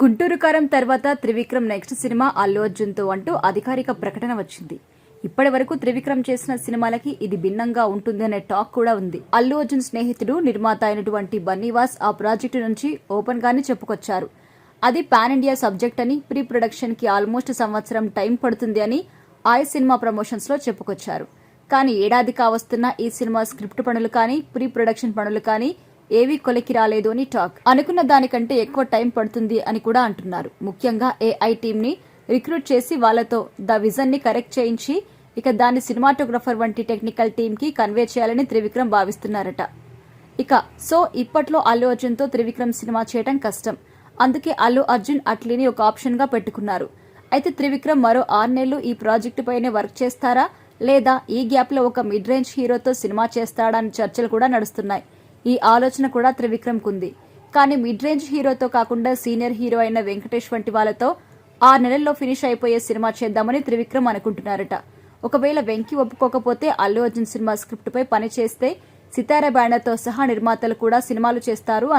గుంటూరు కారం తర్వాత Trivikram next cinema Allu అర్జున్తో అంటూ అధికారిక ప్రకటన వచ్చింది. ఇప్పటి వరకు త్రివిక్రమ్ చేసిన సినిమాలకి ఇది భిన్నంగా ఉంటుంది అనే టాక్ కూడా ఉంది. అల్లు అర్జున్ స్నేహితుడు నిర్మాత అయినటువంటి బన్నీవాస్ ఆ ప్రాజెక్టు నుంచి ఓపెన్ గానే చెప్పుకొచ్చారు. అది పాన్ ఇండియా సబ్జెక్ట్ అని ప్రీ ప్రొడక్షన్కి ఆల్మోస్ట్ సంవత్సరం టైం పడుతుంది అని ఆయ్ సినిమా ప్రమోషన్స్లో చెప్పుకొచ్చారు. కానీ ఏడాది కావస్తున్న ఈ సినిమా స్క్రిప్ట్ పనులు కానీ ప్రీ ప్రొడక్షన్ పనులు కానీ ఏవీ కొలికి రాలేదు అని టాక్. అనుకున్న దానికంటే ఎక్కువ టైం పడుతుంది అని కూడా అంటున్నారు. ముఖ్యంగా ఏఐ టీమ్ని రిక్రూట్ చేసి వాళ్ళతో ద విజన్ని కరెక్ట్ చేయించి ఇక దాన్ని సినిమాటోగ్రఫర్ వంటి టెక్నికల్ టీమ్కి కన్వే చేయాలని త్రివిక్రమ్ భావిస్తున్నారట. ఇక సో ఇప్పట్లో అల్లు అర్జున్తో త్రివిక్రమ్ సినిమా చేయడం కష్టం. అందుకే అల్లు అర్జున్ అట్లీని ఒక ఆప్షన్గా పెట్టుకున్నారు. అయితే త్రివిక్రమ్ మరో ఆరు నెలలు ఈ ప్రాజెక్టు పైనే వర్క్ చేస్తారా? లేదా ఈ గ్యాప్లో ఒక మిడ్ రేంజ్ హీరోతో సినిమా చేస్తాడా అని చర్చలు కూడా నడుస్తున్నాయి. ఈ ఆలోచన కూడా త్రివిక్రమ్కుంది. కానీ మిడ్ రేంజ్ హీరోతో కాకుండా సీనియర్ హీరో అయిన వెంకటేష్ వంటి వాళ్ళతో ఆరు నెలల్లో ఫినిష్ అయిపోయే సినిమా చేద్దామని త్రివిక్రమ్ అనుకుంటున్నారట. ఒకవేళ వెంకీ ఒప్పుకోకపోతే అల్లు అర్జున్ సినిమా స్క్రిప్ట్ పై పని చేస్తే సితారా బ్యానర్తో సహా నిర్మాతలు కూడా సినిమాలు చేస్తారు అంటున్నారు.